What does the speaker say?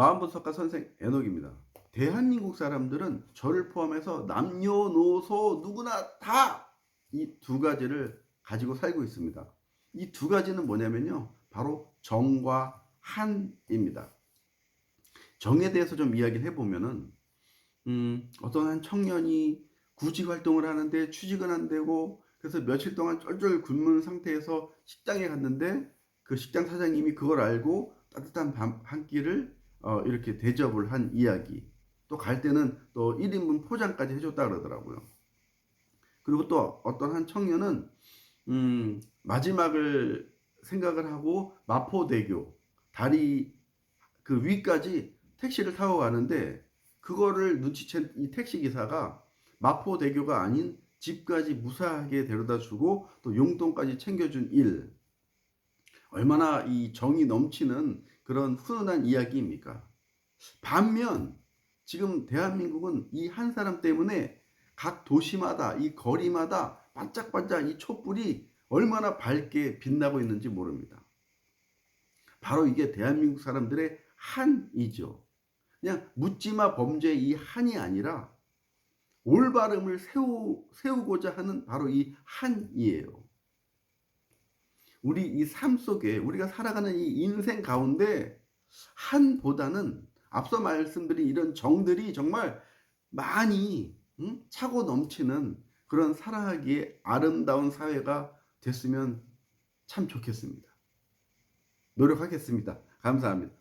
마음분석가 선생 에녹입니다. 대한민국 사람들은 저를 포함해서 남녀노소 누구나 다 이 두 가지를 가지고 살고 있습니다. 이 두 가지는 뭐냐면요. 바로 정과 한입니다. 정에 대해서 좀 이야기를 해보면은 음, 어떤 한 청년이 구직 활동을 하는데 취직은 안 되고 그래서 며칠 동안 쫄쫄 굶는 상태에서 식당에 갔는데 그 식당 사장님이 그걸 알고 따뜻한 밥한 끼를 어, 이렇게 대접을 한 이야기. 또 갈 때는 또 1인분 포장까지 해줬다 그러더라고요. 그리고 또 어떤 한 청년은 음, 마지막을 생각을 하고 마포대교 다리 그 위까지 택시를 타고 가는데 그거를 눈치챈 이 택시 기사가 마포대교가 아닌 집까지 무사하게 데려다 주고 또 용돈까지 챙겨준 일. 얼마나 이 정이 넘치는 그런 훈훈한 이야기입니까? 반면 지금 대한민국은 이 한 사람 때문에 각 도시마다 이 거리마다 반짝반짝 이 촛불이 얼마나 밝게 빛나고 있는지 모릅니다. 바로 이게 대한민국 사람들의 한이죠. 그냥 묻지마 범죄 이 한이 아니라 올바름을 세우, 세우고자 하는 바로 이 한이에요. 우리 이 삶 속에 우리가 살아가는 이 인생 가운데 한보다는 앞서 말씀드린 이런 정들이 정말 많이 응? 차고 넘치는 그런 살아가기에 아름다운 사회가 됐으면 참 좋겠습니다. 노력하겠습니다. 감사합니다.